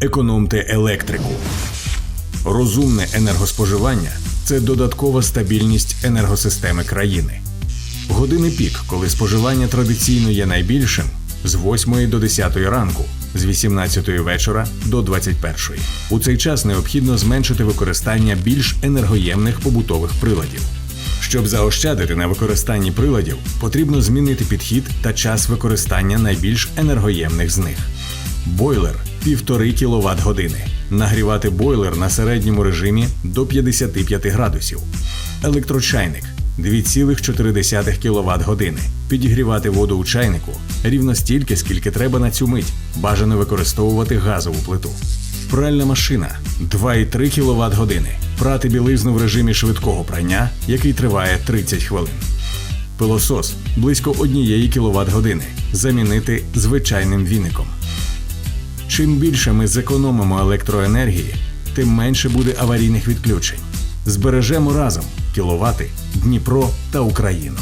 Економте електрику. Розумне енергоспоживання це додаткова стабільність енергосистеми країни. Години пік, коли споживання традиційно є найбільшим, з 8 до 10 ранку, з 18 вечора до 21. У цей час необхідно зменшити використання більш енергоємних побутових приладів. Щоб заощадити на використанні приладів, потрібно змінити підхід та час використання найбільш енергоємних з них. Бойлер 1,5 кВт години. Нагрівати бойлер на середньому режимі до 55 градусів. Електрочайник 2,4 кВт години. Підігрівати воду у чайнику рівно стільки, скільки треба на цю мить. Бажано використовувати газову плиту. Пральна машина 2,3 кВт години. Прати білизну в режимі швидкого прання, який триває 30 хвилин. Пилосос близько 1 кВт години. Замінити звичайним віником. Чим більше ми зекономимо електроенергії, тим менше буде аварійних відключень. Збережемо разом кіловати, Дніпро та Україну.